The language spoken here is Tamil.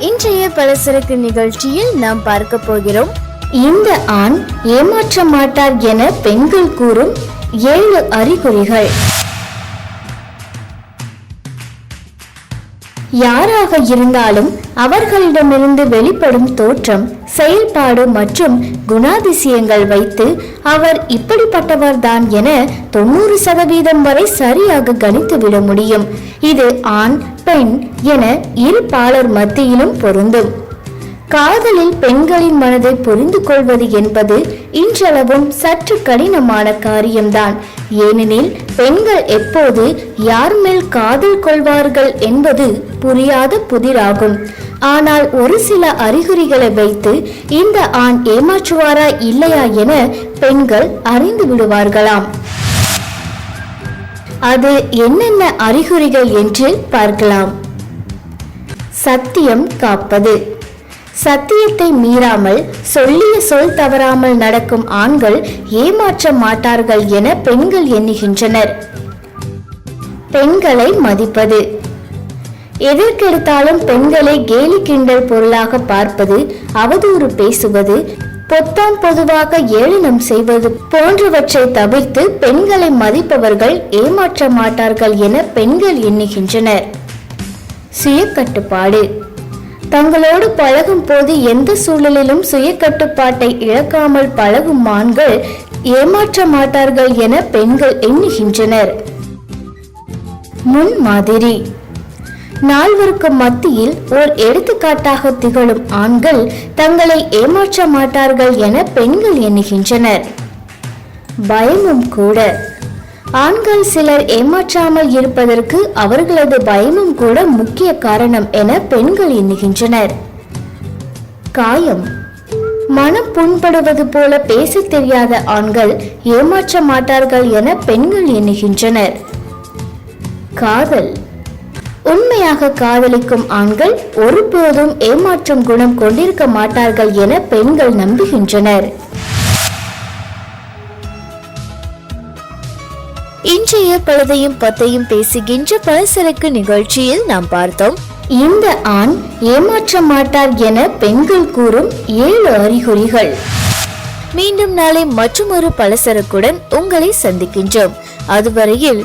இன்றைய பலசரக்கு நிகழ்ச்சியில் நாம் பார்க்க போகிறோம். இந்த ஆண் ஏமாற்ற மாட்டார் என பெண்கள் கூறும் ஏழு அறிகுறிகள். யாராக இருந்தாலும் அவர்களிடமிருந்து வெளிப்படும் தோற்றம் செயல்பாடு மற்றும் குணாதிசயங்கள் வைத்து அவர் இப்படிப்பட்டவர்தான் என தொண்ணூறு சதவீதம் வரை சரியாக கணித்துவிட முடியும். இது ஆண் பெண் என இரு பாலர் மத்தியிலும் பொருந்தும். காதலில் பெண்களின் மனதை புரிந்து கொள்வது என்பது இன்றளவும் சற்று கடினமான காரியம்தான். ஏனெனில் பெண்கள் எப்போது யார் மேல் காதல் கொள்வார்கள் என்பது புரியாத புதிராகும். ஆனால் ஒரு சில அறிகுறிகளை வைத்து இந்த ஆண் ஏமாற்றுவாரா இல்லையா என பெண்கள் அறிந்து விடுவார்களாம். அது என்னென்ன அறிகுறிகள் என்று பார்க்கலாம். சத்தியம் காப்பது. சத்தியத்தை மீறாமல் சொல்லிய சொல் தவறாமல் நடக்கும் ஆண்கள் ஏமாற்ற மாட்டார்கள் என பெண்கள் எண்ணுகின்றனர். பெண்களை மதிப்பது. எதற்கெடுத்தாலும் பெண்களை கேலி கிண்டல் பொருளாக பார்ப்பது அவதூறு பேசுவது பொத்தாம் பொதுவாக ஏளனம் செய்வது போன்றவற்றை தவிர்த்து பெண்களை மதிப்பவர்கள் ஏமாற்ற மாட்டார்கள் என பெண்கள் எண்ணுகின்றனர். சுய கட்டுப்பாடு தங்களோடு பழகும் போது எந்த சூழலிலும் சுய கட்டுப்பாட்டை இழக்காமல் பழகும் மான்கள் ஏமாற்ற மாட்டார்கள் என பெண்கள் எண்ணுகின்றனர். முன் மாதிரி நால்வருக்கு மத்தியில் ஓர் எடுத்துக்காட்டாக திகழும் ஆண்கள் தங்களை ஏமாற்ற மாட்டார்கள் என பெண்கள் எண்ணுகின்றனர். பயமும் கூட. ஆண்கள் சிலர் ஏமாற்றாமல் இருப்பதற்கு அவர்களது பயமும் கூட முக்கிய காரணம் என பெண்கள் எண்ணுகின்றனர். காயம். மனம் புண்படுவது போல பேசத் தெரியாத ஆண்கள் ஏமாற்ற மாட்டார்கள் என பெண்கள் எண்ணுகின்றனர். காதல். உண்மையாக காதலிக்கும் ஆண்கள் ஒருபோதும் ஏமாற்றும் குணம் கொண்டிருக்க மாட்டார்கள் என பெண்கள் நம்புகின்றனர். இன்றைய பழுதையும் பத்தையும் பேசுகின்ற பலசரக்கு நிகழ்ச்சியில் நாம் பார்த்தோம். இந்த ஆண் ஏமாற்ற மாட்டார் என பெண்கள் கூறும் ஏழு அறிகுறிகள். மீண்டும் நாளை மற்றொரு பலசரக்குடன் உங்களை சந்திக்கின்றோம். அதுவரையில்